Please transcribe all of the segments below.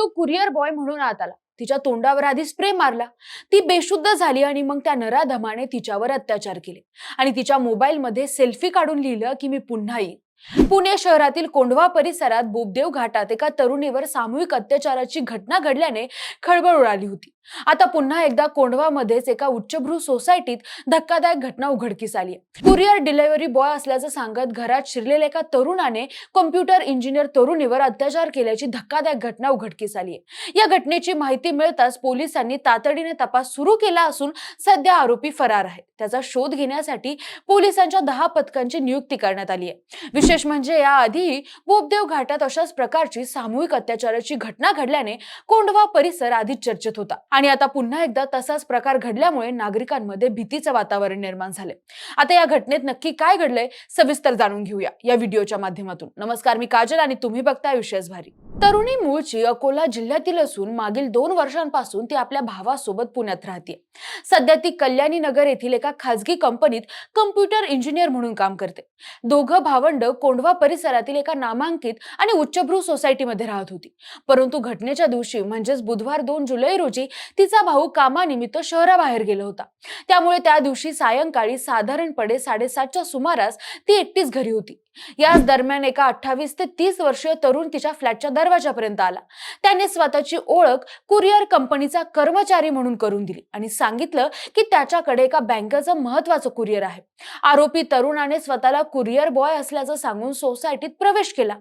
तो courier boy म्हणून आत आला तिच्या तोंडावर आधी स्प्रे मारला. ती बेशुद्ध झाली आणि मग त्या नराधमाने तिच्यावर अत्याचार केले. आणि तिच्या मोबाईलमध्ये सेल्फी काढून लिहिलं की मी पुन्हा येईन. पुणे शहरातील कोंढवा परिसरात बोबदेव घाटात एका तरुणीवर सामूहिक अत्याचाराची घटना घडल्याने खळबळ उडाली होती. आता पुन्हा एकदा कोंढवामध्येच एका उच्चभ्रू सोसायटीत धक्कादायक घटना उघडकीस आली कुरिअर डिलिव्हरी बॉय असल्याचं सांगत घरात शिरलेल्या एका तरुणाने कॉम्प्युटर इंजिनियर तरुणीवर अत्याचार केल्याची धक्कादायक घटना उघडकीस आली या घटनेची माहिती मिळताच पोलिसांनी तातडीने तपास सुरू केला असून सध्या आरोपी फरार आहे त्याचा शोध घेण्यासाठी पोलिसांच्या दहा पथकांची नियुक्ती करण्यात आली आहे. विशेष म्हणजे याआधीही बोबदेव घाटात अशाच प्रकारची सामूहिक अत्याचाराची घटना घडल्याने कोंढवा परिसर आधीच चर्चेत होता. आणि आता पुन्हा एकदा तसाच प्रकार घडल्यामुळे नागरिकांमध्ये भीतीचं वातावरण निर्माण झाले आता या घटनेत नक्की काय घडलंय सविस्तर जाणून घेऊया या व्हिडिओच्या माध्यमातून. नमस्कार मी काजल आणि तुम्ही बघताय विशेष भारी. तरुणी मूळची अकोला जिल्ह्यातील असून मागील दोन वर्षांपासून ती आपल्या भावासोबत पुण्यात राहते सध्या ती कल्याणी नगर येथील एका खासगी कंपनीत कम्प्युटर इंजिनियर म्हणून काम करते. दोघं भावंड कोंढवा परिसरातील एका नामांकित आणि उच्चभ्रू सोसायटीमध्ये राहत होती. परंतु घटनेच्या दिवशी म्हणजेच बुधवार दोन जुलै रोजी तिचा भाऊ कामानिमित्त शहराबाहेर गेला होता. त्यामुळे त्या दिवशी सायंकाळी साधारणपणे साडेसातच्या सुमारास ती एकटीच घरी होती. याच दरम्यान एका अठ्ठावीस ते तीस वर्षीय तरुण तिच्या फ्लॅटच्या दरवाजापर्यंत आला. त्याने स्वतःची ओळख कुरिअर कंपनीचा कर्मचारी म्हणून करून दिली आणि सांगितलं की त्याच्याकडे एका बँकेचं महत्वाचं कुरिअर आहे. आरोपी तरुणाने स्वतःला कुरिअर बॉय असल्याचं सांगून सोसायटीत प्रवेश केला.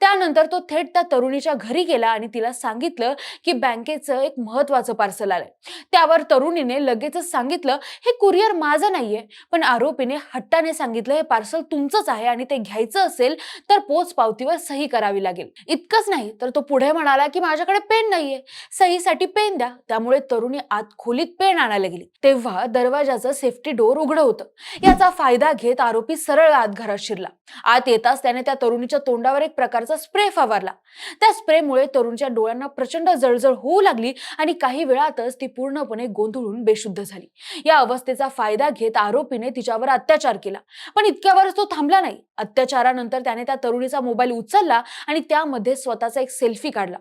त्यानंतर तो थेट त्या तरुणीच्या घरी गेला आणि तिला सांगितलं की बँकेचं एक महत्वाचं पार्सल आलंय. त्यावर तरुणीने लगेचच सांगितलं हे कुरिअर माझं नाहीये पण आरोपीने हट्टाने सांगितलं हे पार्सल तुमचंच आहे आणि ते घ्यायचं असेल तर पोच पावतीवर सही करावी लागेल. इतकंच नाही तर तो पुढे म्हणाला की माझ्याकडे पेन नाहीये. सहीसाठी पेन द्या. त्यामुळे तरुणी आत खोलीत पेन आणायला गेली. तेव्हा दरवाजाचं सेफ्टी डोअर उघडं होतं. याचा फायदा घेत आरोपी सरळ आत घरात शिरला. आत येताच त्याने त्या तरुणीच्या तोंडावर एक प्रकारचा स्प्रे फवारला. त्या स्प्रेमुळे तरुणीच्या डोळ्यांना प्रचंड जळजळ होऊ लागली आणि काही वेळ वेळातच ती पूर्णपणे गोंधळून बेशुद्ध झाली. या अवस्थेचा फायदा घेत आरोपीने तिच्यावर अत्याचार केला. पण इतक्यावरच तो थांबला नाही. अत्याचारानंतर त्याने त्या तरुणीचा मोबाईल उचलला आणि त्यामध्ये स्वतःचा एक सेल्फी काढला.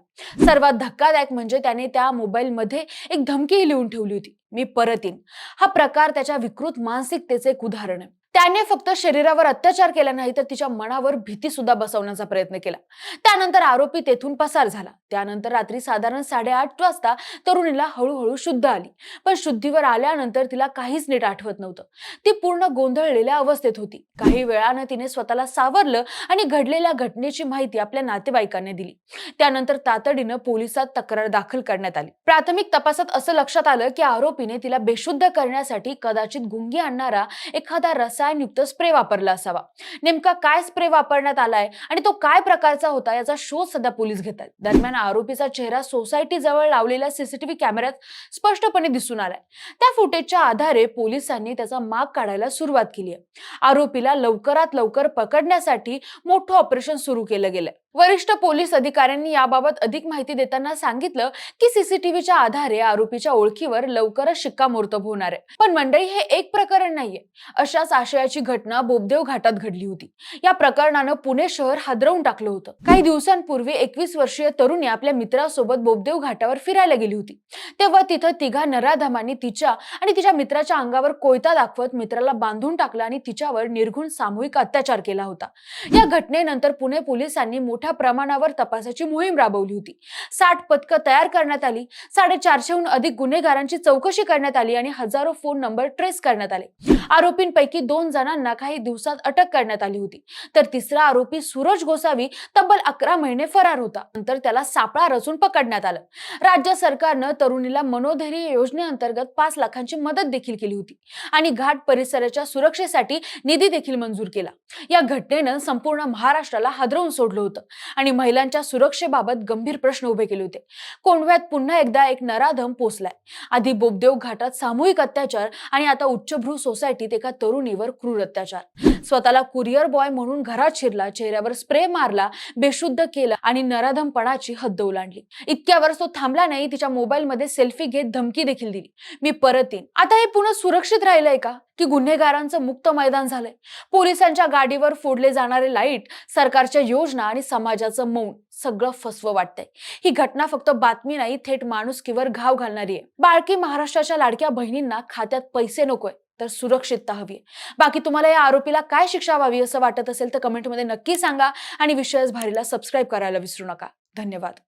सर्वात धक्कादायक म्हणजे त्याने त्या मोबाईलमध्ये एक धमकीही लिहून ठेवली होती. मी परत येईन. हा प्रकार त्याच्या विकृत मानसिकतेचे एक उदाहरण आहे. त्याने फक्त शरीरावर अत्याचार केला नाही तर तिच्या मनावर भीती सुद्धा बसवण्याचा प्रयत्न केला. त्यानंतर आरोपी तेथून पसार झाला. त्यानंतर रात्री साधारण साडेआठ वाजता तरुणीला हळूहळू शुद्ध आली. पण शुद्धीवर आल्यानंतर तिला काहीच नीट आठवत नव्हतं. ती पूर्ण गोंधळलेल्या अवस्थेत होती. काही वेळानं तिने स्वतःला सावरलं आणि घडलेल्या घटनेची माहिती आपल्या नातेवाईकांनी दिली. त्यानंतर तातडीनं पोलिसात तक्रार दाखल करण्यात आली. प्राथमिक तपासात असं लक्षात आलं की आरोपीने तिला बेशुद्ध करण्यासाठी कदाचित गुंगी आणणारा एखादा रसा रसायनयुक्त स्प्रे वापरला असावा? नेमका काय स्प्रे वापरण्यात आलाय? आणि तो काय प्रकारचा होता याचा शोध सध्या पोलीस घेत आहेत. दरम्यान आरोपीचा चेहरा सोसायटी जवळ लावलेल्या सीसीटीव्ही कॅमेऱ्यात स्पष्टपणे दिसून आलाय. त्या फुटेजच्या आधारे पोलिसांनी त्याचा माग काढायला सुरुवात केली आहे. आरोपीला लवकरात लवकर पकडण्यासाठी मोठं ऑपरेशन सुरू केलं गेलंय. वरिष्ठ पोलीस अधिकाऱ्यांनी याबाबत अधिक माहिती देताना सांगितलं की सीसीटीव्हीच्या आधारे आरोपीच्या ओळखीवर लवकरच शिक्कामोर्तब होणार आहे. पण मंडळी हे एक प्रकरण नाहीये. अशाच आशयाची घटना बोबदेव घाटात घडली होती. या प्रकरणानं पुणे शहर हादरवून टाकलं होतं. काही दिवसांपूर्वी एकवीस वर्षीय तरुणी आपल्या मित्रासोबत बोबदेव घाटावर फिरायला गेली होती. तेव्हा तिथं तिघा नराधमांनी तिच्या आणि तिच्या मित्राच्या अंगावर कोयता दाखवत मित्राला बांधून टाकलं आणि तिच्यावर निर्घुण सामूहिक अत्याचार केला होता. या घटनेनंतर पुणे पोलिसांनी मोठ्या प्रमाणावर तपासाची मोहीम राबवली होती. साठ पथकं तयार करण्यात आली साडेचारशेहून अधिक गुन्हेगारांची चौकशी करण्यात आली आणि हजारो फोन नंबर ट्रेस करण्यात आले. आरोपींपैकी दोन दोन जणांना काही दिवसात अटक करण्यात आली होती. तर तिसरा आरोपी सूरज गोसावी तब्बल अकरा महिने फरार होता. नंतर त्याला सापळा रचून पकडण्यात आलं. राज्य सरकारनं तरुणीला मनोधैर्य योजनेअंतर्गत पाच लाखांची मदत देखील केली होती आणि घाट परिसराच्या सुरक्षेसाठी निधी देखील मंजूर केला. या घटनेनं संपूर्ण महाराष्ट्राला हादरवून सोडलं होतं आणि महिलांच्या सुरक्षेबाबत गंभीर प्रश्न उभे केले होते. कोंढव्यात पुन्हा एकदा एक नराधम पोचलाय आधी बोबदेव घाटात सामूहिक अत्याचार आणि आता उच्चभ्रू सोसायटीत एका तरुणीवर क्रूर अत्याचार स्वतःला कुरिअर बॉय म्हणून घरात शिरला चेहऱ्यावर स्प्रे मारला बेशुद्ध केलं आणि नराधमपणाची हद्द ओलांडली. इतक्यावर तो थांबला नाही तिच्या मोबाईलमध्ये सेल्फी घेत धमकी देखील दिली. मी परत येईन. आता हे पुन्हा सुरक्षित राहिलंय का? की गुन्हेगारांचं मुक्त मैदान झालंय. पोलिसांच्या गाडीवर फोडले जाणारे लाइट सरकारच्या योजना आणि समाजाचं मौन सगळं फसवं वाटतंय. ही घटना फक्त बातमी नाही थेट माणुसकीवर घाव घालणारी आहे. बाळकी महाराष्ट्राच्या लाडक्या बहिणींना खात्यात पैसे नकोय तर सुरक्षितता हवी बाकी तुम्हाला या आरोपीला काय शिक्षा व्हावी असं वाटत असेल तर कमेंटमध्ये नक्की सांगा आणि विषयच भारीला सबस्क्राईब करायला विसरू नका. धन्यवाद.